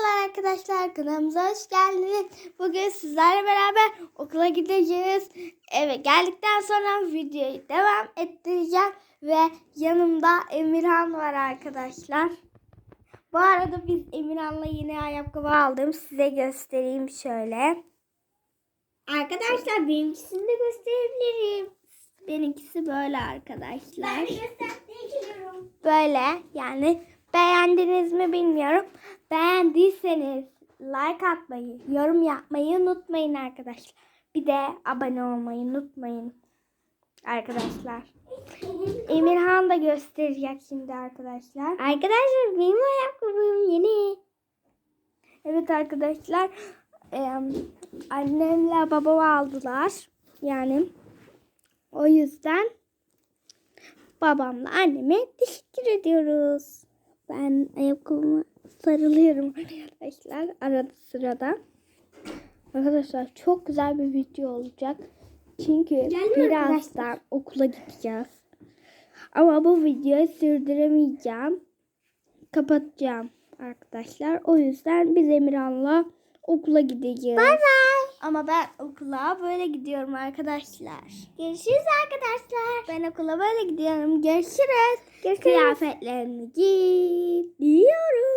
Merhabalar arkadaşlar kanalımıza hoş geldiniz. Bugün sizlerle beraber okula gideceğiz. Evet geldikten sonra videoyu devam ettireceğim. Ve yanımda Emirhan var arkadaşlar. Bu arada biz Emirhan'la yeni ayakkabı aldım. Size göstereyim şöyle. Arkadaşlar benimkisini de gösterebilirim. Benimkisi böyle arkadaşlar. Böyle yani beğendiniz mi bilmiyorum. Beğendiyseniz like atmayı, yorum yapmayı unutmayın arkadaşlar. Bir de abone olmayı unutmayın arkadaşlar. Emirhan da gösterecek şimdi arkadaşlar. Arkadaşlar benim ayakkabım yeni. Evet arkadaşlar em, annemle babam aldılar. Yani o yüzden babamla anneme teşekkür ediyoruz. Ben ayakkabıma sarılıyorum arkadaşlar arada sırada. Arkadaşlar çok güzel bir video olacak. Çünkü birazdan okula gideceğiz. Ama bu videoyu sürdüremeyeceğim. Kapatacağım arkadaşlar. O yüzden biz Emirhan'la okula gideceğiz. Bay bay. Ama ben okula böyle gidiyorum arkadaşlar. Görüşürüz arkadaşlar. Ben okula böyle gidiyorum. Görüşürüz. Görüşürüz. Kıyafetlerimi giyiyorum.